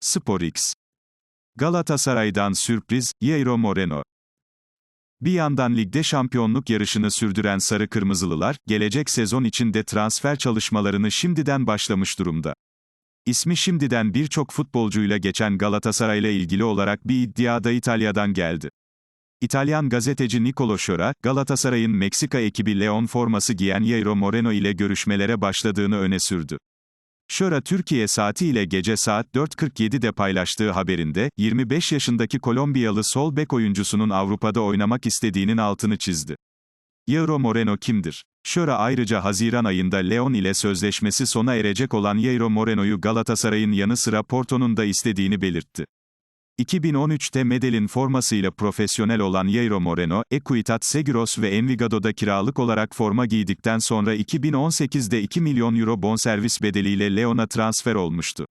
SporX. Galatasaray'dan sürpriz, Jairo Moreno. Bir yandan ligde şampiyonluk yarışını sürdüren Sarı Kırmızılılar, gelecek sezon için de transfer çalışmalarını şimdiden başlamış durumda. İsmi şimdiden birçok futbolcuyla geçen Galatasaray'la ilgili olarak bir iddia da İtalya'dan geldi. İtalyan gazeteci Nicolo Şora, Galatasaray'ın Meksika ekibi Leon forması giyen Jairo Moreno ile görüşmelere başladığını öne sürdü. Şora Türkiye saati ile gece saat 4.47'de paylaştığı haberinde, 25 yaşındaki Kolombiyalı sol bek oyuncusunun Avrupa'da oynamak istediğinin altını çizdi. Jairo Moreno kimdir? Şora ayrıca Haziran ayında Leon ile sözleşmesi sona erecek olan Jairo Moreno'yu Galatasaray'ın yanı sıra Porto'nun da istediğini belirtti. 2013'te Medellin formasıyla profesyonel olan Jairo Moreno, Equitat Seguros ve Envigado'da kiralık olarak forma giydikten sonra 2018'de 2 milyon euro bonservis bedeliyle Leon'a transfer olmuştu.